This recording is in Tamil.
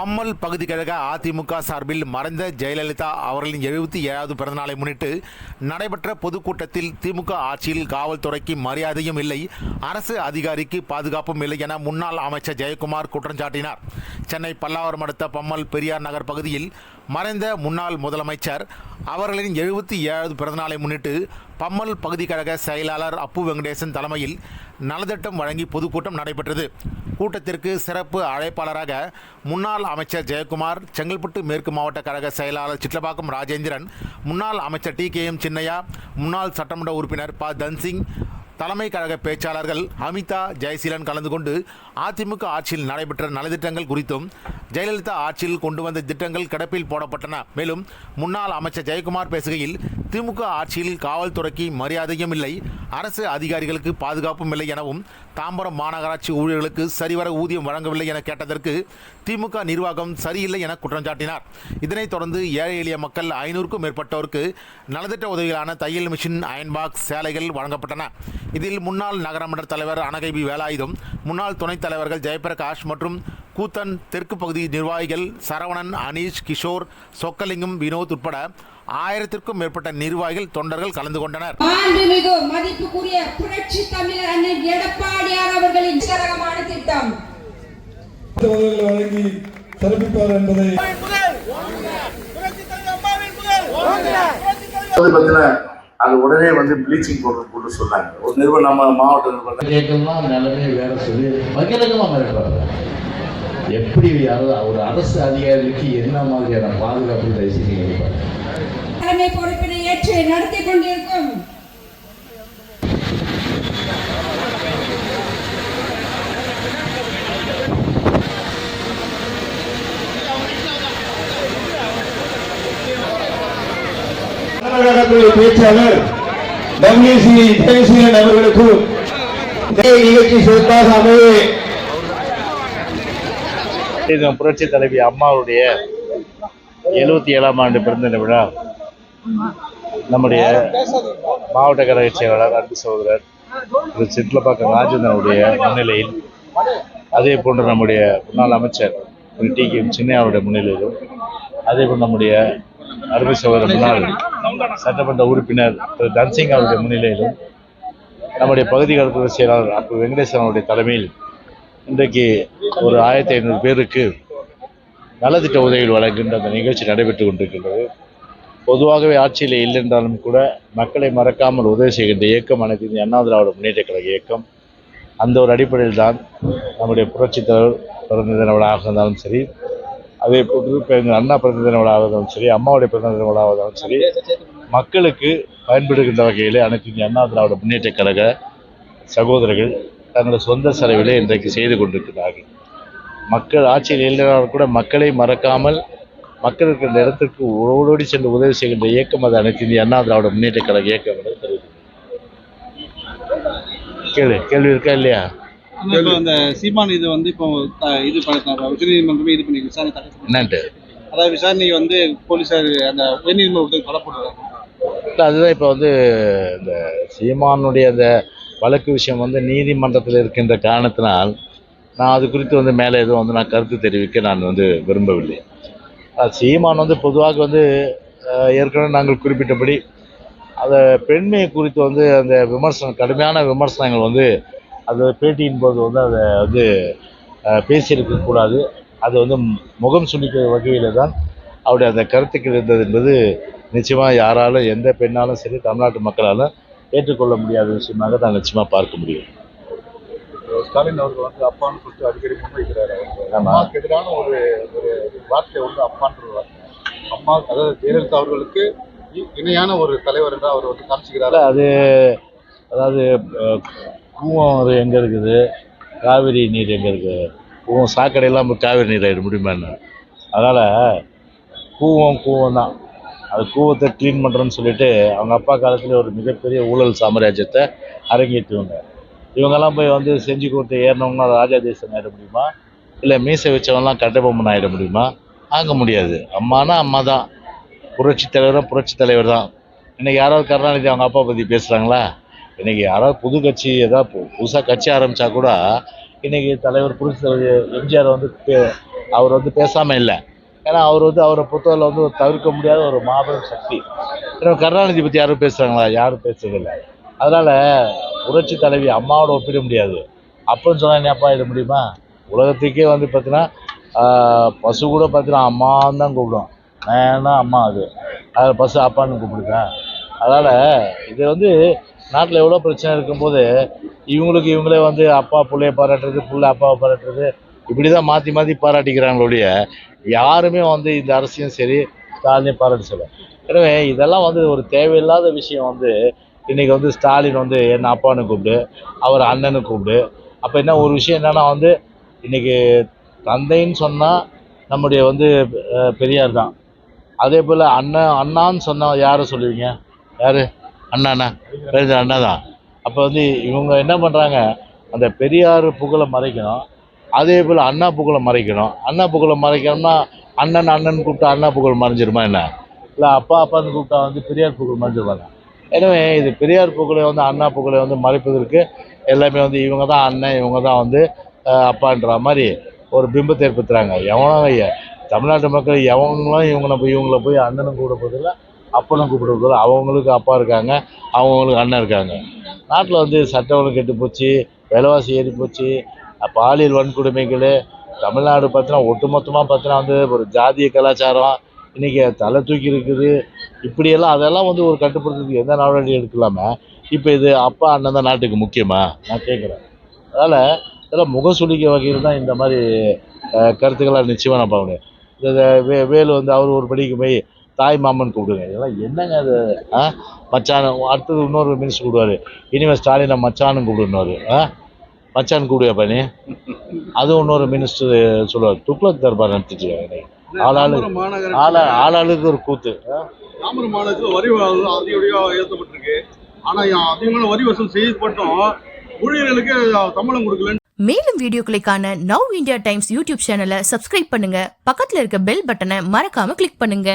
பம்மல் பகுதி கழக அதிமுக சார்பில் மறைந்த ஜெயலலிதா அவர்களின் எழுபத்தி ஏழாவது பிறந்தநாளை முன்னிட்டு நடைபெற்ற பொதுக்கூட்டத்தில் திமுக ஆட்சியில் காவல்துறைக்கு மரியாதையும் இல்லை அரசு அதிகாரிக்கு பாதுகாப்பும் இல்லை என முன்னாள் அமைச்சர் ஜெயக்குமார் குற்றம் சாட்டினார். சென்னை பல்லாவரம் அடுத்த பம்மல் பெரியார் நகர் பகுதியில் மறைந்த முன்னாள் முதலமைச்சர் அவர்களின் எழுபத்தி ஏழாவது பிறந்தநாளை முன்னிட்டு பம்மல் பகுதி கழக செயலாளர் அப்பு வெங்கடேசன் தலைமையில் நலத்திட்டம் வழங்கி பொதுக்கூட்டம் நடைபெற்றது. கூட்டத்திற்கு சிறப்பு அழைப்பாளராக முன்னாள் அமைச்சர் ஜெயக்குமார் செங்கல்பட்டு மேற்கு மாவட்ட கழக செயலாளர் சிட்லபாக்கம் ராஜேந்திரன் முன்னாள் அமைச்சர் டி கே எம் சின்னையா முன்னாள் சட்டமன்ற உறுப்பினர் ப. தன்சிங் தலைமை கழக பேச்சாளர்கள் அமிதா ஜெயசீலன் கலந்து கொண்டு அதிமுக ஆட்சியில் நடைபெற்ற நலத்திட்டங்கள் குறித்தும் ஜெயலலிதா ஆட்சியில் கொண்டு வந்த திட்டங்கள் கிடப்பில் போடப்பட்டன. மேலும் முன்னாள் அமைச்சர் ஜெயக்குமார் பேசுகையில் திமுக ஆட்சியில் காவல்துறைக்கு மரியாதையும் இல்லை அரசு அதிகாரிகளுக்கு பாதுகாப்பும் இல்லை எனவும் தாம்பரம் மாநகராட்சி ஊழியர்களுக்கு சரிவர ஊதியம் வழங்கவில்லை என கேட்டதற்கு திமுக நிர்வாகம் சரியில்லை என குற்றம் சாட்டினார். இதனைத் தொடர்ந்து ஏழை எளிய மக்கள் ஐநூறுக்கும் மேற்பட்டோருக்கு நலத்திட்ட உதவிகளான தையல் மிஷின் அயன்பாக்ஸ் சேலைகள் வழங்கப்பட்டன. இதில் முன்னாள் நகரமன்ற தலைவர் அனகைபி வேலாயுதம் முன்னாள் துணைத் தலைவர்கள் ஜெயபிரகாஷ் மற்றும் கூத்தன் தெற்கு பகுதி நிர்வாகிகள் சரவணன் அனீஷ் கிஷோர் சொக்கலிங்கம் வினோத் உட்பட ஆயிரத்திற்கும் மேற்பட்ட நிர்வாகிகள் தொண்டர்கள் கலந்து கொண்டனர். மாண்புமிகு மதிப்புக்குரிய புரட்சி தமிழர் அண்ணன் எடப்பாடியார் அவர்களின் சிறகமான திட்டம். வழங்கி சிறப்பிப்பார் என்பதை அது உடனே வந்து ப்ளீச்சிங் பவுடர் போட்டு சொன்னாங்க. ஒரு நிறுவனம் நம்ம மாவட்ட நிறுவனம். கேட்கலாம் நிலைமை வேற சொல்லி பகிரங்கமா மிரட்டுறாங்க எப்படி யாரோ ஒரு அரசு அதிகாரிக்கு என்ன மாதிரியான பாதுகாப்பு பாருங்க. தலைமை பொறுப்பினை ஏற்று நடத்தி கொண்டிருக்கும் கழகத்துடைய பேச்சாளர் டபிள்யூசி ஜெயசீலன் அவர்களுக்கும் நிகழ்ச்சி சிறப்பாக அமைய புரட்சி தலைவி அம்மாவுடைய எழுபத்தி ஏழாம் ஆண்டு பிறந்த விழா. நம்முடைய மாவட்ட கழக செயலாளர் அன்பு சகோதரர் திரு சிட்லப்பாக்கம் ராஜேந்திரனுடைய முன்னிலையில் அதே போன்று நம்முடைய முன்னாள் அமைச்சர் திரு டி கே சின்னையாருடைய முன்னிலையிலும் அதே போன்று நம்முடைய அருமை சகோதரர் முன்னாள் சட்டமன்ற உறுப்பினர் திரு தன்சிங் அவருடைய முன்னிலையிலும் நம்முடைய பகுதி கழகத்துறை செயலாளர் அப்பு வெங்கடேசன் அவருடைய தலைமையில் இன்றைக்கு ஒரு ஆயிரத்தி ஐநூறு பேருக்கு நலத்திட்ட உதவிகள் வழங்குகின்ற அந்த நிகழ்ச்சி நடைபெற்று கொண்டிருக்கின்றது. பொதுவாகவே ஆட்சியில் இல்லை என்றாலும் கூட மக்களை மறக்காமல் உதவி செய்கின்ற இயக்கம் அனைத்து இந்திய அண்ணா திராவிட முன்னேற்ற கழக இயக்கம். அந்த ஒரு அடிப்படையில் தான் நம்முடைய புரட்சித் தலைவர் பிறந்த தின இருந்தாலும் சரி அதே போட்டு இப்போ எங்கள் அண்ணா பிறந்த தின விழாவாக சரி அம்மாவுடைய பிறந்த தின விழாவாக சரி மக்களுக்கு பயன்படுகின்ற வகையில் அனைத்து இந்திய அண்ணா திராவிட முன்னேற்ற கழக சகோதரர்கள் தங்களது சொந்த செலவிலே இன்றைக்கு செய்து கொண்டிருக்கிறார்கள். மக்கள் ஆட்சியில் இல்லைனாலும் கூட மக்களை மறக்காமல் மக்கள் இந்த இடத்திற்கு ஓடோடி சென்று உதவி செய்கின்ற இயக்கம் அது அனைத்து இந்திய அண்ணா திராவிட முன்னேற்ற கழக இயக்கம் என்று தெரிவிக்கிறேன். கேள்வி கேள்வி இருக்கா இல்லையா? இப்போ அந்த சீமான் இது வந்து இப்போ இது பண்ண உச்சநீதிமன்றமே இது பண்ணி விசாரணை தடை என்னன்ட்டு அதாவது விசாரணை வந்து போலீசார் அந்த உயர்நீதிமன்றத்துக்கு போட்டுருக்காங்க இல்லை அதுதான் இப்போ வந்து இந்த சீமானுடைய அந்த வழக்கு விஷயம் வந்து நீதிமன்றத்தில் இருக்கின்ற காரணத்தினால் நான் அது குறித்து வந்து மேலே எதுவும் வந்து நான் கருத்து தெரிவிக்க நான் வந்து விரும்பவில்லை. சீமான் வந்து பொதுவாக வந்து ஏற்கனவே நாங்கள் குறிப்பிட்டபடி அந்த பெண்மையை குறித்து வந்து அந்த விமர்சனம் கடுமையான விமர்சனங்கள் வந்து அந்த பேட்டியின் போது வந்து அதை வந்து அஹ், பேசியிருக்க கூடாது. அது வந்து முகம் சுளிக்கிற வகையில் தான் அவருடைய அந்த கருத்துக்கள் இருந்தது என்பது நிச்சயமாக யாராலும் எந்த பெண்ணாலும் சரி தமிழ்நாட்டு மக்களாலும் ஏற்றுக்கொள்ள முடியாத விஷயமாக தான் நிச்சயமாக பார்க்க முடியும். ஸ்டாலின் அவர்கள் வந்து அப்பான்னு சொல்லிட்டு அடிக்கடி முன்வைக்கிறாரு. அம்மாவுக்கு எதிரான ஒரு ஒரு வார்த்தை வந்து அப்பான்ற வார்த்தை. அம்மா அதாவது ஜெயலலிதா அவர்களுக்கு இணையான ஒரு தலைவர் என்று அவர் வந்து காமிச்சுக்கிறாரு. அது அதாவது கூவம் எங்கே இருக்குது? காவிரி நீர் எங்கே இருக்குது கூவம் சாக்கடையெல்லாம் போய் காவிரி நீர் ஆகிட முடியுமா என்ன? அதனால் கூவம் கூவம் தான். அது கூவத்தை க்ளீன் பண்ணுறேன்னு சொல்லிட்டு அவங்க அப்பா காலத்தில் ஒரு மிகப்பெரிய ஊழல் சாம்ராஜ்யத்தை அரங்கேற்றுவாங்க இவங்கெல்லாம் போய் வந்து செஞ்சு கொடுத்து ஏறினவங்கன்னா ராஜா தேசம் ஆகிட முடியுமா? இல்லை மீசை வச்சவங்கலாம் கட்டபொம்மன் ஆகிட முடியுமா? ஆக முடியாது. அம்மானா அம்மா தான். புரட்சி தலைவரும் புரட்சி தலைவர் தான். இன்னைக்கு யாராவது கருணாநிதி அவங்க அப்பா பற்றி பேசுகிறாங்களா இன்னைக்கு யாராவது புது கட்சி ஏதாவது புதுசாக கட்சி ஆரம்பித்தா கூட இன்னைக்கு தலைவர் புரட்சி தலைவர் எம்ஜிஆர் வந்து பே- அவர் வந்து பேசாமல் இல்லை. ஏன்னா அவர் வந்து அவரை புத்தகத்தில் வந்து தவிர்க்க முடியாத ஒரு மாபெரும் சக்தி. ஏன்னா கருணாநிதி பற்றி யாரும் பேசுகிறாங்களா யாரும் பேசுறதில்லை. அதனால் புரட்சி தலைவி அம்மாவோட ஒப்பிட முடியாது. அப்போன்னு சொன்னால் என்னப்பா இட முடியுமா? உலகத்துக்கே வந்து பார்த்தீங்கன்னா பசு கூட பார்த்தீங்கன்னா அம்மான்னு தான் கூப்பிடும் ஏன்னா அம்மா அது? அதில் பசு அப்பான்னு கூப்பிடுவேன். அதனால் இது வந்து நாட்டில் எவ்வளோ பிரச்சனை இருக்கும்போது இவங்களுக்கு இவங்களே வந்து அப்பா பிள்ளைய பாராட்டுறது பிள்ளை அப்பாவை பாராட்டுறது இப்படி தான் மாற்றி மாற்றி பாராட்டிக்கிறாங்களுடைய யாருமே வந்து இந்த அரசியும் சரி ஸ்டாலினையும் பாராட்டி சொல்ல. எனவே இதெல்லாம் வந்து ஒரு தேவையில்லாத விஷயம் வந்து இன்றைக்கி வந்து ஸ்டாலின் வந்து என்ன அப்பான்னு கூப்பிடு அவர் அண்ணனு கூப்பிடு. அப்போ என்ன ஒரு விஷயம் என்னன்னா வந்து இன்றைக்கி தந்தைன்னு சொன்னால் நம்முடைய வந்து பெரியார் தான். அதே போல் அண்ணன் அண்ணான்னு சொன்னால் யாரை சொல்லுவீங்க? யார்? அண்ணாண்ணா. பெரிய அண்ணா தான் அப்போ வந்து இவங்க என்ன பண்ணுறாங்க அந்த பெரியார் புகழை மறைக்கணும். அதே போல் அண்ணா புகழை மறைக்கணும். அண்ணா புகழை மறைக்கணும்னா அண்ணன் அண்ணன் கூப்பிட்டா அண்ணா புகழ் மறைஞ்சிருமா என்ன? இல்லை அப்பா அப்பான்னு கூப்பிட்டா வந்து பெரியார் புகழ் மறைஞ்சிருவாங்க. எனவே இது பெரியார் புகழை வந்து அண்ணா புகழை வந்து மறைப்பதற்கு எல்லாமே வந்து இவங்க தான் அண்ணன் இவங்க தான் வந்து அப்பான்ற மாதிரி ஒரு பிம்பத்தை ஏற்படுத்துகிறாங்க எவனும் ஐயா தமிழ்நாட்டு மக்கள் எவங்களும் இவங்களை போய் இவங்கள போய் அண்ணனும் கூட போதில்லை அப்பனும் கூப்பிட அவங்களுக்கு அப்பா இருக்காங்க அவங்களுக்கு அண்ணன் இருக்காங்க. நாட்டில் வந்து சட்டம் கெட்டு போச்சு விலைவாசி ஏறி போச்சு பாலியல் வன்கொடுமைகள் தமிழ்நாடு பார்த்தினா ஒட்டுமொத்தமாக பார்த்தீங்கன்னா வந்து ஒரு ஜாதிய கலாச்சாரம் இன்றைக்கி தலை தூக்கி இருக்குது. இப்படியெல்லாம் அதெல்லாம் வந்து ஒரு கட்டுப்படுத்துறதுக்கு எந்த நடவடிக்கை எடுக்கலாமா? இப்போ இது அப்பா அண்ணன் தான் நாட்டுக்கு முக்கியமா? நான் கேட்குறேன் அதனால் இதெல்லாம் முகசுளிக்க வகையில் தான் இந்த மாதிரி கருத்துக்களாக நிச்சயமாக நான் பார்க்க முடியும் இந்த வே வேலு வந்து அவர் ஒரு படிக்கு போய் தாய் மாமன் கூப்பிடுங்க இதெல்லாம் என்னங்க அது? ஆ? மச்சான் அடுத்தது இன்னொரு மினிஸ்டர் கூப்பிடுவாரு. இனிமேல் ஸ்டாலினை மச்சான்னு கூப்பிடுவாரு ஆ? மச்சான் கூப்பிடுவாப்பா நீ? அதுவும் இன்னொரு மினிஸ்டர் சொல்லுவார். துக்ளக் தர்பார் நடத்திச்சு ஆளாளு ஆளா ஆளாளுக்கு ஒரு கூத்து? தாம்பரம் மாநகரத்தில் வரி அதிகப்படியாக ஏற்றப்பட்டிருக்கு ஆனா அதிகமான வரி வசூல் செய்யப்பட்டும் ஊழியர்களுக்கு சம்பளம் கொடுக்கல மேலும் வீடியோக்களை காண நவ் இந்தியா டைம்ஸ் யூடியூப் சேனலை சப்ஸ்கிரைப் பண்ணுங்க. பக்கத்துல இருக்க பெல் பட்டனை மறக்காம கிளிக் பண்ணுங்க.